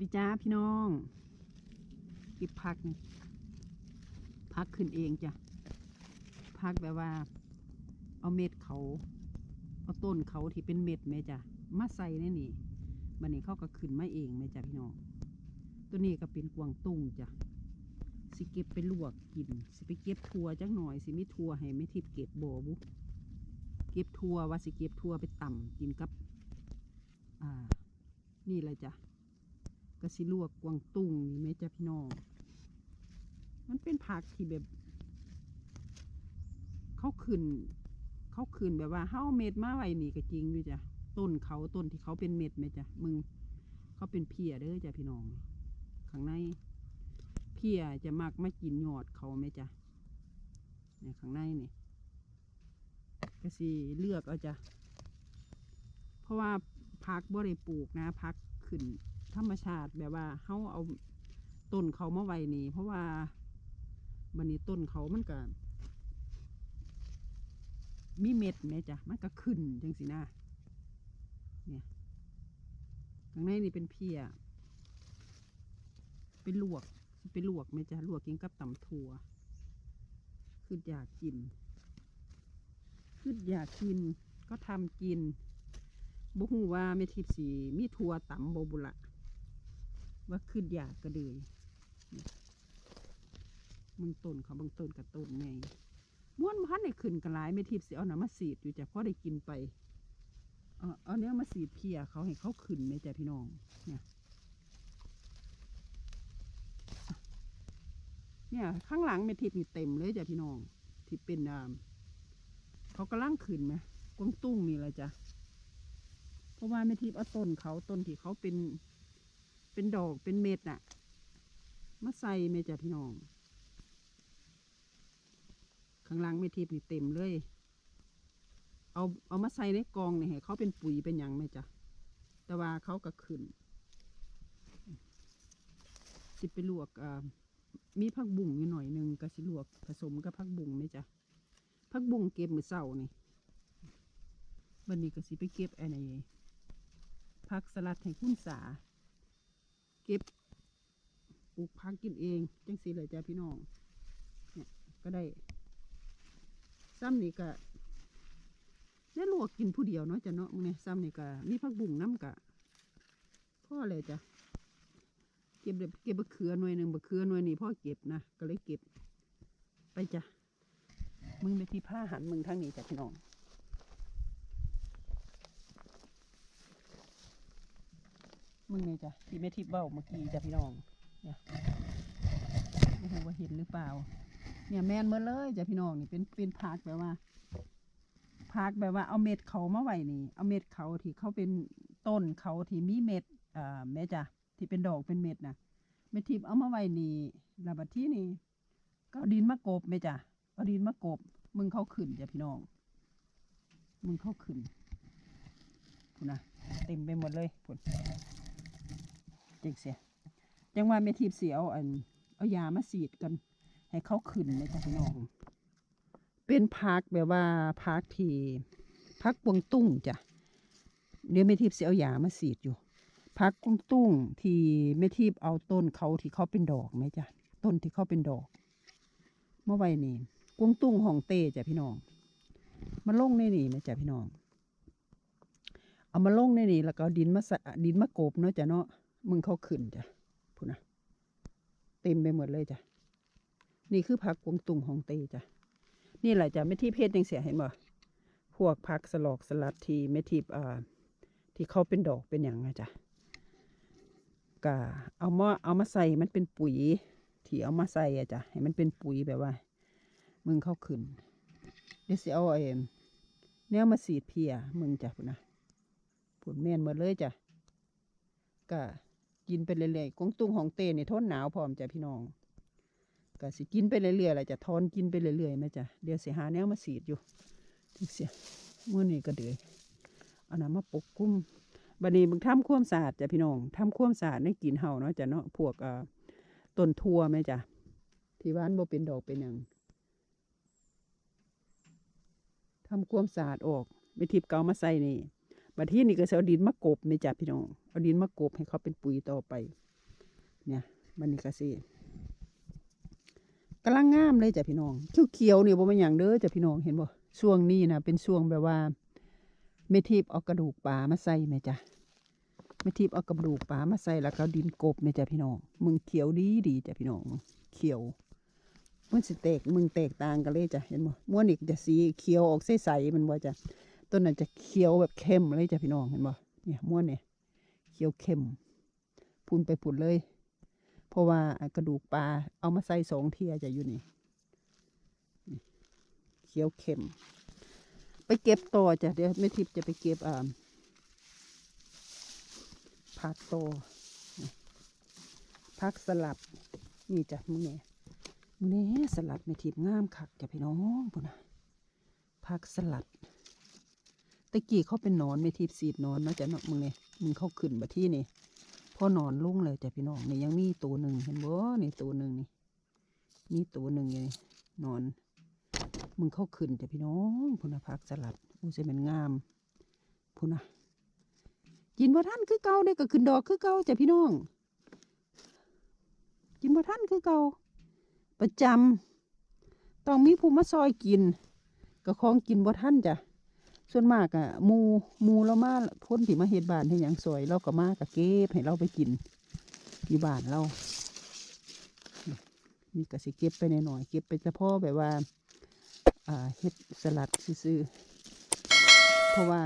ดีจ้าพี่น้องเก็บผักนี่ผักขึ้นเองจ้ะผักแบบว่า เอาเม็ดเขา เอาต้นเขาที่เป็นเม็ดแม่จ้ะมาใส่ในนี่บันนี้เขาก็ขึ้นมาเองแม่จ้ะพี่น้อง ตัวนี้ก็เป็นกวางตุ้งจ้ะสิเก็บไปลวกกิน สิไปเก็บทัวจักหน่อย สิไมีทัวให้ไม่ทิพย์เก็บโบบุเก็บทัวว่าสิเก็บทัวไปต่ำกินกับ อ่า นี่เลยจ้ะ กระสิลวกกวางตุ้งนี่ไหมจ้ะพี่น้อง มันเป็นผักที่แบบ เขาขึ้น เขาขึ้นแบบว่าเฮ้าเม็ดมาไว้นี่ก็จริงด้วยจ้ะ ต้นเขาต้นที่เขาเป็นเม็ดไหมจ้ะ มึง เขาเป็นเพียเด้อจ้ะพี่น้อง ข้างใน เพียจะมักมากินยอดเขาไหมจ้ะเนี่ยข้างในนี่ก็สิเลือกเอาจ้ะ เพราะว่าพักบ่ได้ปลูกนะพักขึ้น ธรรมชาติแบบว่าเขาเอาต้นเขามาไว้นี่ เพราะว่าบันนี้ต้นเขามันก็มีเม็ดไหมจ้ะมันก็ขึ้นจังสินะเนี่ยข้างในนี่เป็นเพียเป็นลวกเป็นลวกไหมจ้ะลวกกินกับตำถั่วคืออยากกินคืออยากกินก็ทำกินบ่ฮู้ว่าเมทิพสีมีถั่วตำบ่บุละ ว่าขึ้นอยากกระเดยมึงต้นเขาบางต้นกับต้นไงม้วนพันในขึ้นกันหลายไม่ทิพย์สิเอาหนามาสีดอยู่จ้ะเพราะได้กินไปเอาเอาเนี้ยมาสีดเพียเขาให้เขาขึ้นไหมจ้ะพี่น้อง เนี่ยเนี่ยข้างหลังเมทิพนี่เต็มเลยจ้ะพี่น้อง ที่เป็นอ่าเขากำลังขึ้นไหมกวงตุ้งนี่แหละจ้ะเพราะว่าเมทิพเอาต้นเขาต้นที่เขาเป็น เป็นดอกเป็นเม็ดน่ะ มาใส่เมจ้ะพี่น้อง ข้างล่างไม่ทิพนี่เต็มเลย เอาเอามาใส่ในกองนี่ให้เขาเป็นปุ๋ยเป็นหยังไหมจ้ะแต่ว่าเขาก็ขึ้นสิไปลวกมีผักบุ้งอยู่หน่อยหนึ่งก็สิลวกผสมกับผักบุ้งไหมจ้ะผักบุ้งเก็บมือเศร้านี่บันนี้ก็สิไปเก็บอ้นี่ผักสลัดให้คุณสา เก็บปลูกพักกินเองจังสีเลยจ้าพี่น้องเนี่ยก็ได้ซ้ำนี่ก็ได้ลวกกินผู้เดียวเนาะจ้ะเนาะมึงเนี่ยซ้ำนี่ก็มีผักบุ้งน้ำกะพ่อเลยจ้ะเก็บเด็เก็บบักเขือหน่วยหนึ่งบักเขือหน่วยนี่พ่อเก็บนะก็เลยเก็บ ไปจ้ะมึงไปที่ผ้าหันมึงทางนี้จ้ะพี่น้อง มึงนี่จ้ะที่แม่ทิพย์เบ้าเมื่อกี้จ้ะพี่น้องเนี่ยไม่รู้ว่าเห็นหรือเปล่า เนี่ยแมนเมื่อเลยจ้ะพี่น้องนี่เป็นเป็นพักแบบว่าพักแบบว่าเอาเม็ดเขามาไว้นี่ เอาเม็ดเขาที่เขาเป็นต้นเขาที่มีเม็ดอ่าแม่จ้ะที่เป็นดอกเป็นเม็ดนะแม่ทิพย์เอามาไว้นี่ระบัดที่นี่ก็เอาดินมากบแม่จ้ะเอาดินมากบ มึงเขาขึ้นจ้ะพี่น้อง มึงเขาขึ้นพูนะเต็มไปหมดเลยพูน จังเสียจังว่าเมทีบเสียเอาอันเอายามาสีดกัน ให้เขาขึ้นเลยจ้ะพี่น้อง เป็นพักแบบว่าพักที่พักกวงตุ้งจ้ะเดี๋ยวเมทีบเสียเอายามาสีดอยู่พักกวางตุ้งที่เมทีบเอาต้นเขาที่เขาเป็นดอกไหมจ้ะต้นที่เขาเป็นดอก เมื่อไว้นี่กวางตุ้งห้องเต้จ้ะพี่น้องมาลงในนี่ไหมจ้ะพี่น้อง เอามาลงในนี่แล้วก็เอาดินมาสะดินมากบเนาะจ้ะเนาะ มึงเขาขึ้นจ้ะพูนะเต็มไปหมดเลยจ้ะนี่คือผักกวงตุงของเตจ้ะนี่แหละจ้ะไม่ที่เพศยังเสียเห็นบ่พวกผักสลอกสลัดที่ไม่ทิพอ่าที่เขาเป็นดอกเป็นอย่างไงจ้ะก็เอามาเอามาใส่มันเป็นปุ๋ย ที่เอามาใส่อะจ้ะให้มันเป็นปุ๋ยแบบว่า มึงเข้าขึ้นเดี๋ยวสิเอาไอ้แนวมาสีดเพียมึงจ้ะพูนะผลแม่นหมดเลยจ้ะก็ กินไปเรื่อยๆกวงตุ้งของเต้นี่ยทนหนาวพร้อมจ้ะพี่น้องก็สิกินไปเรื่อยๆแหละจะทอนกินไปเรื่อยๆไหมจ้ะเดี๋ยวเสิหาแนวมาสีดอยู่จังเสียมื่อนี้ก็เดือยเอาน้ำมาปกคลุมบัดนี้มึงทำความสะอาดจ้ะพี่น้องทำความสะอาดในกินเห่าเนาะจ้ะเนาะพวกเอ่อต้นทั่วไหมจ้ะที่บ้านบ่เป็นดอกเป็นหยังทำความสะอาดออกไปทิพย์เกามาใส่นี่ บัดที่นี่ก็จะเอาดินมากบไม่จับพี่น้อง เอาดินมากบให้เขาเป็นปุ๋ยต่อไป เนี่ยมันนี่ก็สิกำลังงามเลยจ้ะพี่น้องเขียวๆนี่บ่แม่นหยังเด้อจ้ะพี่น้องเห็นบ่ช่วงนี้นะเป็นช่วงแบบว่าเมทิพย์เอากระดูกปลามาใส่แม่จ้ะเมทิพย์เอากระดูกปลามาใส่แล้วก็เอาดินกบแม่จ้ะพี่น้อง มึงเขียวดีดีจ้ะพี่น้องเขียวมันสิแตกมึงแตกต่างกันเลยจ้ะเห็นบ่ม้วนอีกจะสีเขียวออกใสๆมันบ่จ้ะ ต้นนั้นจะเขียวแบบเข้มเลยจ้ะพี่น้องเห็นบ่เนี่ยม้วนเนี่ยเขียวเข้มพูนไปพูนเลย เพราะว่ากระดูกปลาเอามาใส่สองเทียจะอยู่นี่เขียวเข้ม ไปเก็บต่อจ้ะเดี๋ยวแม่ทิพย์จะไปเก็บอ่าผักต่อนี่ผักสลับ นี่จ้ะมึงเนี่ยมื้อนี้สลัดไม่ทิพย์งามคักจ้ะพี่น้องพุ่นนะผักสลัด ตะกี้เขาเป็นนอนไม่ทิพสีดนอนเนาะจ้ะเนาะมึงเนี่ยมึงเข้าขึ้นมาที่นี่พอนอนลุ่งเลยจ้ะพี่น้องนี่ยังมีตัวหนึ่งเห็นบ่นี่ตัวหนึ่งนี่มีตัวหนึ่งอยู่นี่หนอน มึงเข้าขึ้นจ้ะพี่น้องพุนพักสลัดอู้จะเป็นงามพุนะกินบ่ท่านคือเก่าได้ก็ขึ้นดอกคือเก่าจ้ะพี่น้องกินบ่ท่านคือเก่าประจำต้องมีผู้มาซอยกินก็ของกินบ่ท่านจ้ะ ส่วนมากอะมูมูเรามาพ้นที่มาเฮ็ดบานให้ยังซอยเราก็มาก็เก็บให้เราไปกินอยู่บ้านเรานี่ก็สิเก็บไปในหน่อยเก็บไปเฉพาะแบบว่าเฮ็ดสลัดซื่อเพราะว่า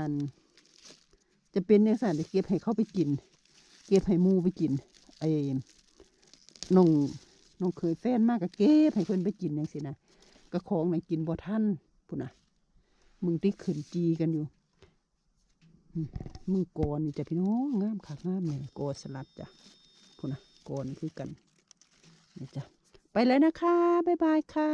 จะเป็นอย่างสั่นจะเก็บให้เขาไปกิน เก็บให้มูไปกินไอ้น้องน้องเคยแฟนมากก็เก็บให้เพิ่นไปกินอย่างสินะก็ของไหนกินบ่ทันพุ่นนะ มึงที่ขืนจีกันอยู่มึงกอนนี่จ้ะพี่น้องงามคักงามเนี่ยกอสลัดจ้ะพุ่นนะกอนคือกันนี่จ้ะไปเลยนะคะบ๊ายบายค่ะ